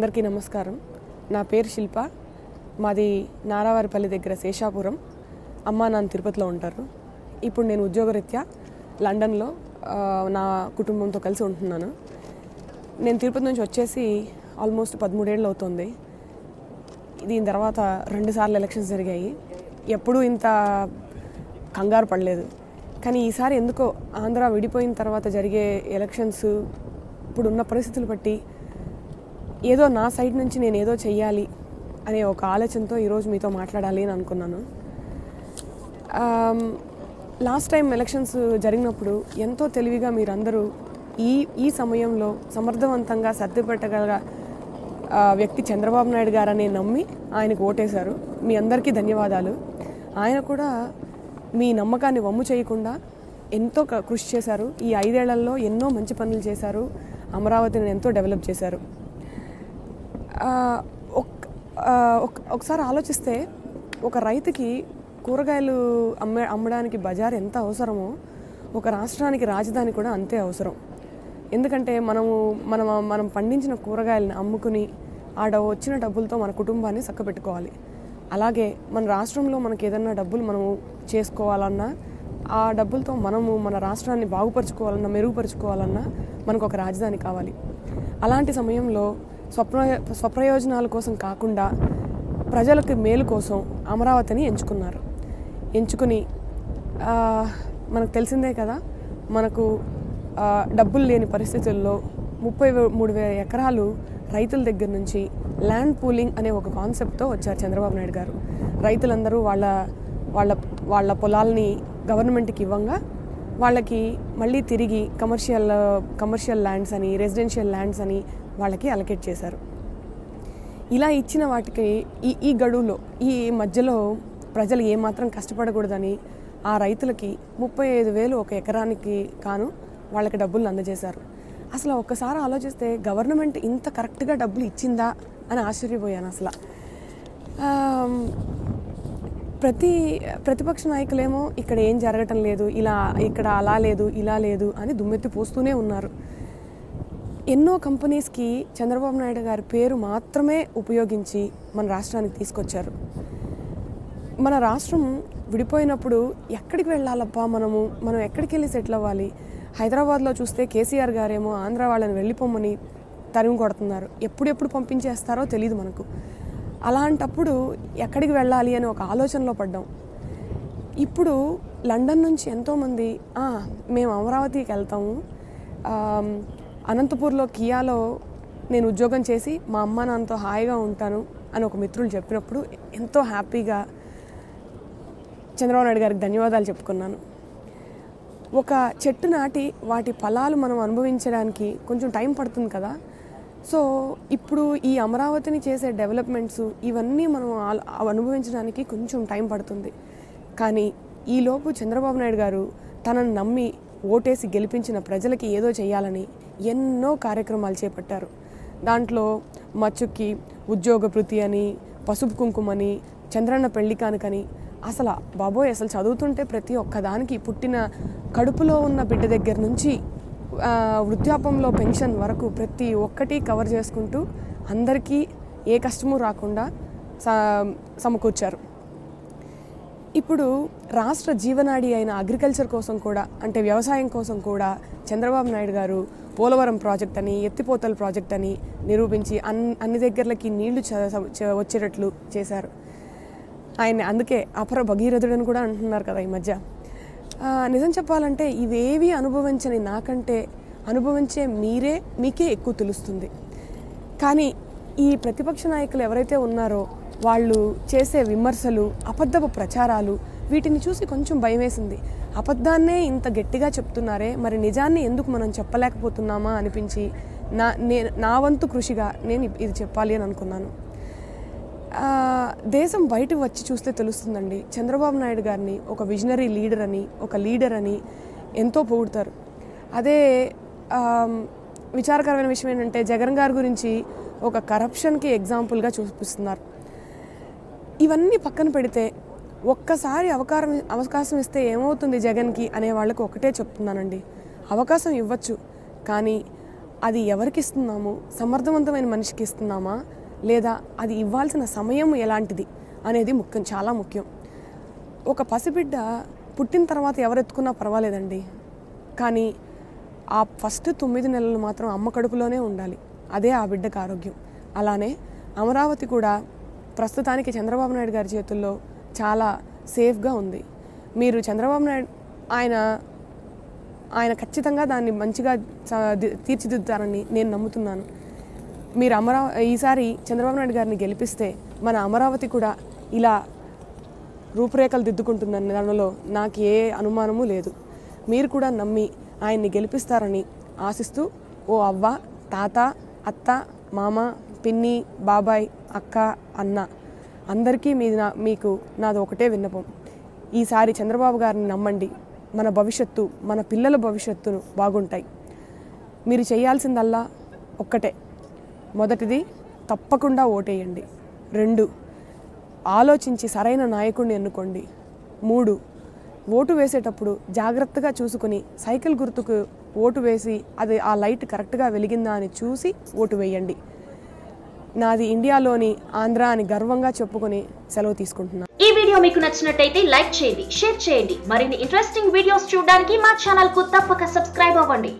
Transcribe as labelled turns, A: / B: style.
A: అందరికీ నమస్కారం. నా పేరు శిల్ప. మాది నారావారిపల్లి దగ్గర శేషాపురం. అమ్మ నాన్న తిరుపతిలో ఉంటారు. ఇప్పుడు నేను ఉద్యోగరీత్యా లండన్లో నా కుటుంబంతో కలిసి ఉంటున్నాను. నేను తిరుపతి నుంచి వచ్చేసి ఆల్మోస్ట్ పదమూడేళ్ళు అవుతుంది. దీని తర్వాత రెండుసార్లు ఎలక్షన్స్ జరిగాయి. ఎప్పుడూ ఇంత కంగారు పడలేదు. కానీ ఈసారి ఎందుకో ఆంధ్ర విడిపోయిన తర్వాత జరిగే ఎలక్షన్స్ ఇప్పుడున్న పరిస్థితులు బట్టి ఏదో నా సైడ్ నుంచి నేను ఏదో చెయ్యాలి అనే ఒక ఆలోచనతో ఈరోజు మీతో మాట్లాడాలి అని అనుకున్నాను. లాస్ట్ టైం ఎలక్షన్స్ జరిగినప్పుడు ఎంతో తెలివిగా మీరందరూ ఈ ఈ సమయంలో సమర్థవంతంగా సర్దిపెట్టగల వ్యక్తి చంద్రబాబు నాయుడు గారనే నమ్మి ఆయనకు ఓటేశారు. మీ అందరికీ ధన్యవాదాలు. ఆయన కూడా మీ నమ్మకాన్ని వమ్ము చేయకుండా ఎంతో క- కృషి చేశారు. ఈ ఐదేళ్ళలో ఎన్నో మంచి పనులు చేశారు. అమరావతిని ఎంతో డెవలప్ చేశారు. ఒకసారి ఆలోచిస్తే ఒక రైతుకి కూరగాయలు అమ్మే అమ్మడానికి బజార్ ఎంత అవసరమో ఒక రాష్ట్రానికి రాజధాని కూడా అంతే అవసరం. ఎందుకంటే మనము మనం మనం పండించిన కూరగాయలను అమ్ముకుని ఆడ వచ్చిన డబ్బులతో మన కుటుంబాన్ని చక్కబెట్టుకోవాలి. అలాగే మన రాష్ట్రంలో మనకి ఏదన్నా డబ్బులు మనము చేసుకోవాలన్నా ఆ డబ్బులతో మనము మన రాష్ట్రాన్ని బాగుపరుచుకోవాలన్నా మెరుగుపరుచుకోవాలన్నా మనకు ఒక రాజధాని కావాలి. అలాంటి సమయంలో స్వప్న స్వప్రయోజనాల కోసం కాకుండా ప్రజలకు మేలు కోసం అమరావతిని ఎంచుకున్నారు. ఎంచుకుని మనకు తెలిసిందే కదా మనకు డబ్బులు లేని పరిస్థితుల్లో ముప్పై మూడు వేల ఎకరాలు రైతుల దగ్గర నుంచి ల్యాండ్ పూలింగ్ అనే ఒక కాన్సెప్ట్తో వచ్చారు చంద్రబాబు నాయుడు గారు. రైతులందరూ వాళ్ళ వాళ్ళ వాళ్ళ పొలాల్ని గవర్నమెంట్కి ఇవ్వంగా వాళ్ళకి మళ్ళీ తిరిగి కమర్షియల్ కమర్షియల్ ల్యాండ్స్ అని రెసిడెన్షియల్ ల్యాండ్స్ అని వాళ్ళకి అలకేట్ చేశారు. ఇలా ఇచ్చిన వాటికి ఈ ఈ గడువులో ఈ మధ్యలో ప్రజలు ఏమాత్రం కష్టపడకూడదని ఆ రైతులకి ముప్పై ఐదు వేలు ఒక ఎకరానికి కాను వాళ్ళకి డబ్బులు అందజేశారు. అసలు ఒక్కసారి ఆలోచిస్తే గవర్నమెంట్ ఇంత కరెక్ట్గా డబ్బులు ఇచ్చిందా అని ఆశ్చర్యపోయాను అసలు. ప్రతి ప్రతిపక్ష నాయకులేమో ఇక్కడ ఏం జరగటం లేదు ఇలా ఇక్కడ అలా లేదు ఇలా లేదు అని దుమ్మెత్తి పోస్తూనే ఉన్నారు. ఎన్నో కంపెనీస్కి చంద్రబాబు నాయుడు గారి పేరు మాత్రమే ఉపయోగించి మన రాష్ట్రానికి తీసుకొచ్చారు. మన రాష్ట్రం విడిపోయినప్పుడు ఎక్కడికి వెళ్ళాలబ్బా మనము? మనం ఎక్కడికి వెళ్ళి సెటిల్ అవ్వాలి? హైదరాబాద్లో చూస్తే కేసీఆర్ గారేమో ఆంధ్ర వాళ్ళని వెళ్ళిపోమని తరిమి కొడుతున్నారు. ఎప్పుడెప్పుడు పంపించేస్తారో తెలియదు మనకు. అలాంటప్పుడు ఎక్కడికి వెళ్ళాలి అని ఒక ఆలోచనలో పడ్డాం. ఇప్పుడు లండన్ నుంచి ఎంతోమంది మేము అమరావతికి వెళ్తాము. అనంతపూర్లో కియాలో నేను ఉద్యోగం చేసి మా అమ్మ నాన్నతో హాయిగా ఉంటాను అని ఒక మిత్రులు చెప్పినప్పుడు ఎంతో హ్యాపీగా చంద్రబాబు నాయుడు గారికి ధన్యవాదాలు చెప్పుకున్నాను. ఒక చెట్టు నాటి వాటి ఫలాలు మనం అనుభవించడానికి కొంచెం టైం పడుతుంది కదా. సో ఇప్పుడు ఈ అమరావతిని చేసే డెవలప్మెంట్స్ ఇవన్నీ మనం అనుభవించడానికి కొంచెం టైం పడుతుంది. కానీ ఈలోపు చంద్రబాబు నాయుడు గారు తనను నమ్మి ఓటేసి గెలిపించిన ప్రజలకి ఏదో చేయాలని ఎన్నో కార్యక్రమాలు చేపట్టారు. దాంట్లో మచ్చుక్కి ఉద్యోగ భృతి అని పసుపు కుంకుమని చంద్రన్న పెళ్ళి కానుకని అసలు బాబోయ్ అసలు చదువుతుంటే ప్రతి ఒక్కదానికి పుట్టిన కడుపులో ఉన్న బిడ్డ దగ్గర నుంచి వృద్ధాపంలో పెన్షన్ వరకు ప్రతి ఒక్కటి కవర్ చేసుకుంటూ అందరికీ ఏ కష్టము రాకుండా సమకూర్చారు. ఇప్పుడు రాష్ట్ర జీవనాడి అయిన అగ్రికల్చర్ కోసం కూడా అంటే వ్యవసాయం కోసం కూడా చంద్రబాబు నాయుడు గారు పోలవరం ప్రాజెక్ట్ అని ఎత్తిపోతల ప్రాజెక్ట్ అని నిరూపించి అన్ అన్ని దగ్గరలకి నీళ్ళు చ- వచ్చేటట్లు చేశారు. ఆయన అందుకే అపర భగీరథుడని కూడా అంటున్నారు కదా ఈ మధ్య. నిజం చెప్పాలంటే ఇవేవి అనుభవించని నాకంటే అనుభవించే మీరే మీకే ఎక్కువ తెలుస్తుంది. కానీ ఈ ప్రతిపక్ష నాయకులు ఎవరైతే ఉన్నారో వాళ్ళు చేసే విమర్శలు అబద్ధపు ప్రచారాలు వీటిని చూసి కొంచెం భయమేసింది. అబద్ధాన్నే ఇంత గట్టిగా చెప్తున్నారే? మరి నిజాన్ని ఎందుకు మనం చెప్పలేకపోతున్నామా అనిపించి నా నేను నా వంతు కృషిగా నేను ఇది చెప్పాలి అని అనుకున్నాను. దేశం బయట వచ్చి చూస్తే తెలుస్తుందండి. చంద్రబాబు నాయుడు గారిని ఒక విజనరీ లీడర్ అని ఒక లీడర్ అని ఎంతో పొగుడతారు. అదే విచారకరమైన విషయం ఏంటంటే జగన్ గారి గురించి ఒక కరప్షన్కి ఎగ్జాంపుల్గా చూపిస్తున్నారు. ఇవన్నీ పక్కన పెడితే ఒక్కసారి అవకాశం అవకాశం ఇస్తే ఏమవుతుంది జగన్కి అనే వాళ్ళకి ఒకటే చెప్తున్నానండి. అవకాశం ఇవ్వచ్చు కానీ అది ఎవరికి ఇస్తున్నాము? సమర్థవంతమైన మనిషికి ఇస్తున్నామా? లేదా అది ఇవ్వాల్సిన సమయం ఎలాంటిది అనేది ముఖ్యం చాలా ముఖ్యం. ఒక పసిబిడ్డ పుట్టిన తర్వాత ఎవరు ఎత్తుకున్నా పర్వాలేదండి. కానీ ఆ ఫస్ట్ తొమ్మిది నెలలు మాత్రం అమ్మ కడుపులోనే ఉండాలి. అదే ఆ బిడ్డకు ఆరోగ్యం. అలానే అమరావతి కూడా ప్రస్తుతానికి చంద్రబాబు నాయుడు గారి చేతుల్లో చాలా సేఫ్గా ఉంది. మీరు చంద్రబాబు నాయుడు ఆయన ఆయన ఖచ్చితంగా దాన్ని మంచిగా తీర్చిదిద్దుతారని నేను నమ్ముతున్నాను. మీరు అమరా ఈసారి చంద్రబాబు నాయుడు గారిని గెలిపిస్తే మన అమరావతి కూడా ఇలా రూపురేఖలు దిద్దుకుంటుందని దానిలో నాకు ఏ అనుమానము లేదు. మీరు కూడా నమ్మి ఆయన్ని గెలిపిస్తారని ఆశిస్తూ ఓ అవ్వ తాత అత్త మామ పిన్ని బాబాయ్ అక్క అన్న అందరికీ మీ నా మీకు నాది ఒకటే విన్నపం. ఈసారి చంద్రబాబు గారిని నమ్మండి. మన భవిష్యత్తు మన పిల్లల భవిష్యత్తును బాగుంటాయి. మీరు చేయాల్సిందల్లా ఒక్కటే. మొదటిది తప్పకుండా ఓటేయండి. రెండు ఆలోచించి సరైన నాయకుడిని ఎన్నుకోండి. మూడు ఓటు వేసేటప్పుడు జాగ్రత్తగా చూసుకుని సైకిల్ గుర్తుకు ఓటు వేసి అది ఆ లైట్ కరెక్ట్గా వెలిగిందా అని చూసి ఓటు వేయండి. నాది ఇండియాలోని ఆంధ్ర అని గర్వంగా చెప్పుకొని సెలవు తీసుకుంటున్నాను
B: ఈ వీడియో మీకు నచ్చినట్టయితే లైక్ చేయండి షేర్ చేయండి. మరిన్ని ఇంట్రెస్టింగ్ వీడియోస్ చూడడానికి మా ఛానల్కు తప్పక సబ్స్క్రైబ్ అవ్వండి.